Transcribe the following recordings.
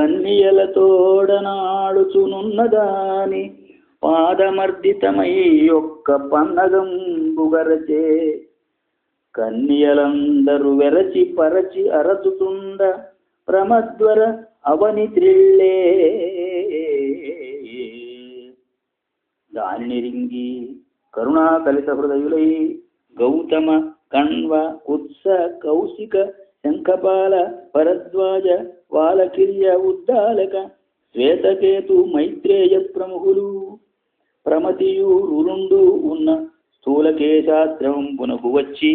కన్నియలతోడనాడుచునున్నదాని పాదమర్దితమై ఒక్క పన్నగం బుగరచే కన్యలందరు వెరచి పరచి అరచుతుండ ప్రమద్వర అవని త్రిళ్ళే దానిని రింగి కరుణా హృదయులై గౌతమ కణ్వ కుత్స కౌశిక శంఖపాల భరద్వాజ వాలకిర్య ఉద్దాలక శ్వేతకేతు మైత్రేయ ప్రముఖులు. ప్రమతియు రురుండు ఉన్న స్థూలకేశాస్త్రం పునకు వచ్చి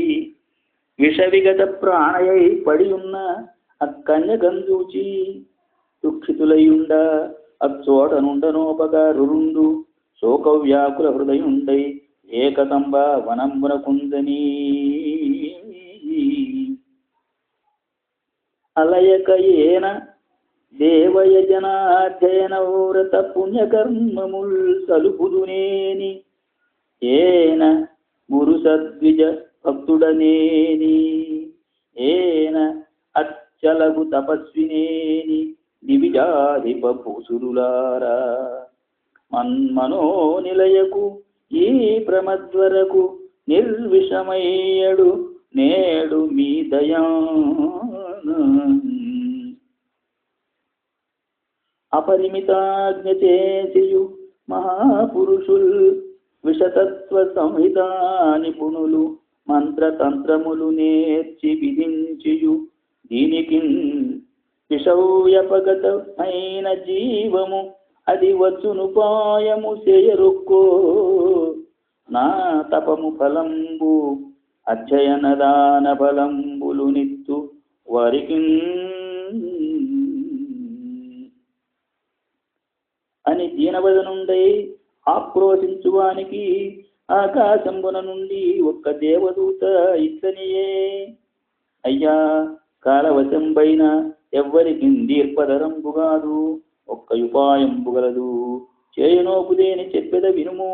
విషవిగత ప్రాణయై పడియున్న ఉన్న అక్కన్యకందూచి దుఃఖితులయుండ అచ్చోటనుండనోపక రురుండు శోక వ్యాకుల హృదయుండై ఏకతంబ వనంబున కుందని. అలయక ఏన దేవయజనాధ్యయన వ్రత పుణ్యకర్మముల్ సలుపుదునేని ఏన గురు సద్విజ భక్తుడనేని. ఏన అచ్చలగు తపస్వినేని దివిజాధిప భూసురులారా మన్మనో నిలయకు ఈ ప్రమద్వరకు నిర్విషమయ్యడు నేడు మీ దయా అపరిమితాజ్ఞచేసియు మహాపురుషుల్ విషతత్వ సంహిత నిపుణులు మంత్రతంత్రములు నేర్చి విధించియు. దీనికి విషవ్యపగతమైన జీవము అది వచ్చును పాయము చేయరుక్కో నా తపము ఫలంబు అధ్యయన దాన ఫలంబులు నిత్తు వారికి అని దీనవదనుండై ఆక్రోశించువానికి ఆకాశంబున నుండి ఒక్క దేవదూత ఇట్లనియే అయ్యా కాలవశంబైన ఎవ్వరికి దీర్పదరంబు కాదు ఒక్క ఉపాయంబు గలదు. చేయనోపుదేని చెప్పెద వినుము?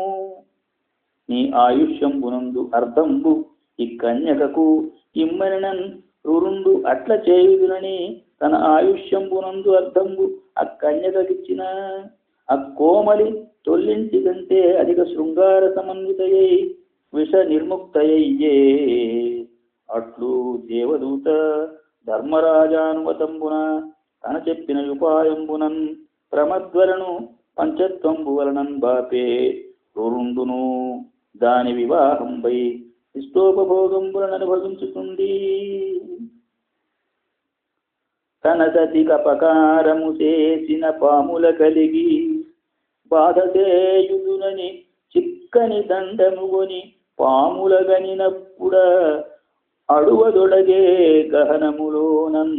నీ ఆయుష్యంబునందు అర్థంబు ఈ కన్యకకు ఇమ్మనన్ రురుండు అట్ల చేయుదునని తన ఆయుష్యంబునందు అర్థంబు ఆ అక్కోమలి కోమలి తొల్లింటి కంటే అధిక శృంగార సమన్వితయై విష నిర్ముక్తయ్యే అట్లు దేవదూత ధర్మరాజానుమతంబున తన చెప్పిన ఉపాయంబునన్ ప్రమద్వలను పంచత్వంబు వలనన్ బాపే. రురుండును దాని వివాహంబై ఇష్టోపభోగంబులను అనుభవించుతుంది తన సతి కపకారము చేసిన పాముల కలిగి బాధ చేయుదునని చిక్కని దండముగొని పాముల గనినప్పుడ అడువదొడగే గహనములోనన్.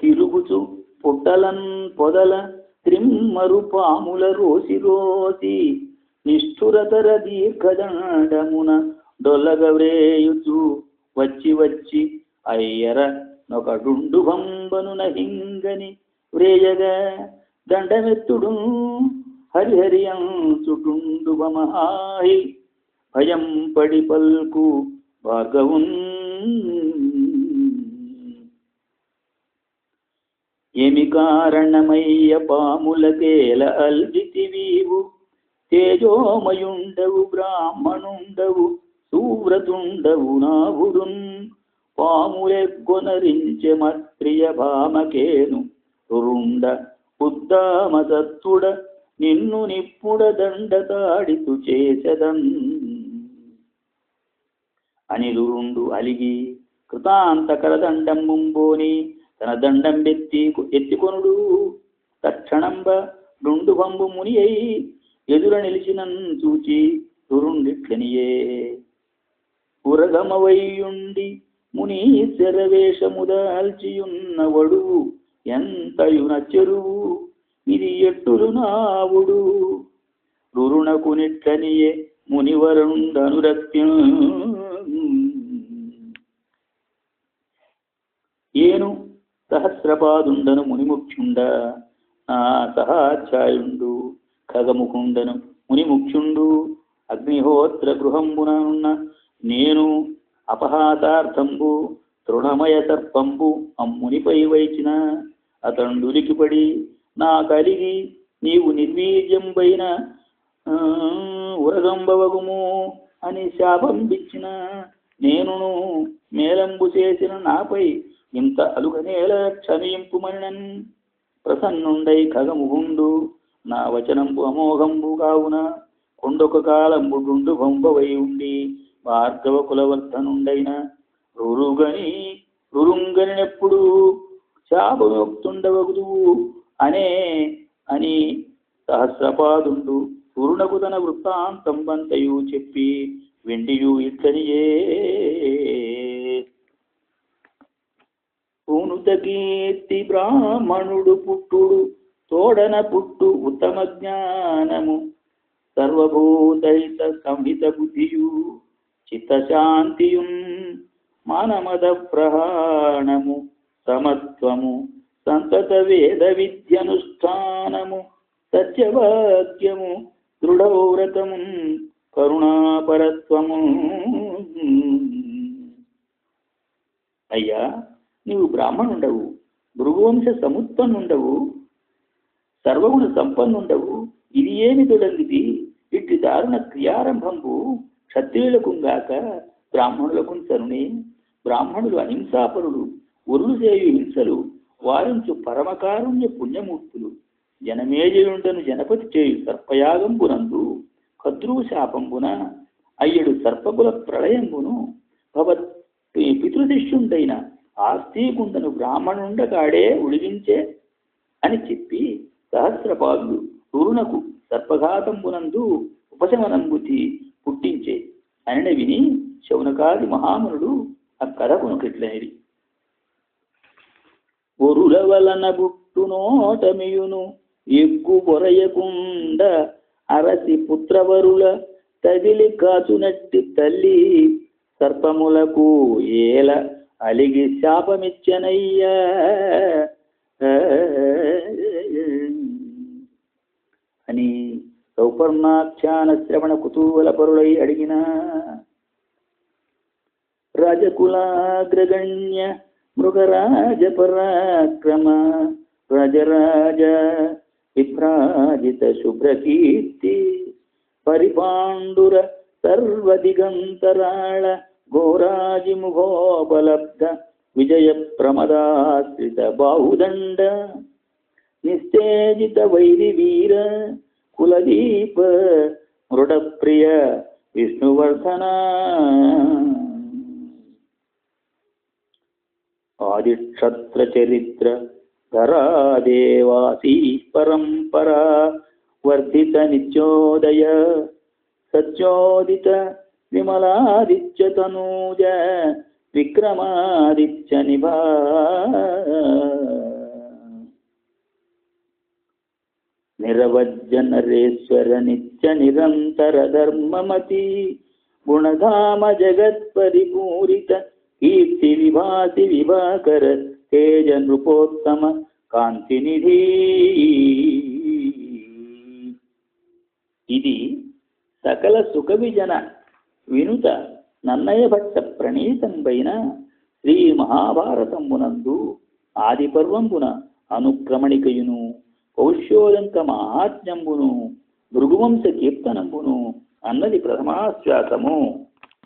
తిరుగుచు పుట్టలన్ పొదల త్రిమ్మరు పాముల రోసి రోసి నిష్ఠురతర దీర్ఘదండమున డొల్లగవ్రేయుచు వచ్చి వచ్చి అయ్యర నొకడుండు భంబను నహింగని వ్రేయగా దండమెత్తుడు హరిహరియం చుటుండు మహాహి భయం పడి పల్కు భాగవున్ ఏమి కారణమయ్య పాములకేల అల్వితివీవు తేజోమయుండవు బ్రాహ్మణుండవు సూవ్రతుండవు నావుడున్ పాములెగ్గొనరించె మత్రియ భామకేను. రురుండ ఉద్దామసత్తుడ నిన్ను నిప్పుడ దండతాడితు చేసదన్. అని రురుండు అలిగి కృతాంతకర దండం ముంబోని తన దండం ఎత్తి ఎత్తికొనుడు. తక్షణంబ డుండు మునియై ముని అయి ఎదుర నిలిచినన్ చూచి దురుండిట్లనియే. ఉరగమవయ్యుండి ముని శరవేషముదాల్చియున్నవడు ఎంతయు ఇది ఎట్టులు నావుడు? రురుణకు నిట్లనియే మునివరుండనురక్త్యం ఏను సహస్రపాదుండను మునిముఖ్యుండ నా సహాధ్యాయుండు ఖగముకుండను మునిముఖ్యుండు అగ్నిహోత్ర గృహంబునున్న నేను అపహాసార్థంబు తృణమయ సర్పంబు అమ్మునిపై వైచిన అతండులికిపడి నా కలిగి నీవు నిర్వీర్యంపైన ఉరగంబవగుము అని శాపం బిచ్చిన నేనును మేలంబు చేసిన నాపై ఇంత అలుగనేల క్షమింపుమనినన్ ప్రసన్నుండై ఖగముగుండు. నా వచనంబు అమోఘంబు కావున కొండొక కాలంబు బొంబవై ఉండి భార్గవ కులవర్ధనుండైన రురుగని రురుంగనినెప్పుడు శాపయోక్తుండవగుదు అనే అని సహస్రపాదుండు పూర్ణకు తన వృత్తాంతం బంతయు చెప్పి వెండియు ఇట్లనియే. పూనుత కీర్తి బ్రాహ్మణుడు పుట్టుడు తోడన పుట్టు ఉత్తమ జ్ఞానము. సర్వభూతహిత సంహిత బుద్ధియు చిత్తశాంతియున్ మానమద ప్రహాణము. సమత్వము సంతత వేద విద్యనుష్ఠానము. సత్యవాక్యము దృఢవ్రతము కరుణాపరత్వము. అయ్యా నీవు బ్రాహ్మణుండవు భృగువంశ సముత్పన్నుండవు సర్వగుణ సంపన్నుండవు. ఇది ఏమి తొడంగిది ఇట్టి దారుణ క్రియారంభంబు క్షత్రియులకుంగాక బ్రాహ్మణులకు సరుణే బ్రాహ్మణులు అహింసాపరులు ఉరులు చేయు హింసలు వారించు పరమకారుణ్య పుణ్యమూర్తులు. జనమేజయుండను జనపతి చేయు సర్పయాగంబునందు కద్రువు శాపంబున అయ్యడు సర్పకుల ప్రళయంబును. భవత్ పితృశిష్యుండైన ఆస్తికుండను బ్రాహ్మణుండగాడే ఉడిగించే అని చెప్పి సహస్రపాదులు రురునకు సర్పఘాతంబునందు ఉపశమనంబుతి పుట్టించే అనని విని శౌనకాది మహామునుడు ఆ కథ కొనుకెట్లనిది పొరుల వలన బుట్టునోటమియును ఎగ్గు పొరయకుండ అరసి పుత్రవరుల తగిలి కాచునట్టి తల్లి సర్పములకు ఏల అలిగి శాపమిచ్చనయ్య. అని సౌపర్ణాఖ్యాన శ్రవణ కుతూహల పరులై అడిగిన రాజకులాగ్రగణ్య మృగరాజ పరాక్రమ రాజరాజ విభ్రాజిత శుభ్రకీర్తి పరిపాండుర సర్వదిగంతరాళ ఘోరాజిముఖోపలబ్ధ విజయ ప్రమదాశ్రిత బాహుదండ నిస్తేజిత వైరి వీర కులదీప మృడప్రియ విష్ణువర్ధన ఆదిక్షత్ర చరిత్ర ధరాదేవాసీ పరంపరా వర్ధిత నిత్యోదయ సత్యోదిత విమలాదిత్య తనూజ విక్రమాదిత్య నిభా. నిరవజ్య నరేశ్వర నిత్య నిరంతర ధర్మమతి గుణధామ జగత్ పరిపూరిత కీర్తి విభాసి విభాకర తేజ నృపోత్తమ కాంతినిధి. ఇది సకల సుఖ విజన వినుత నన్నయ భట్ట ప్రణీతంబైన శ్రీ మహాభారతంబునందు ఆది పర్వంబున అనుక్రమణికయును పౌష్యోదంక మహాత్మ్యంబును భృగువంశ కీర్తనంబును అన్నది ప్రథమాశ్వాసము.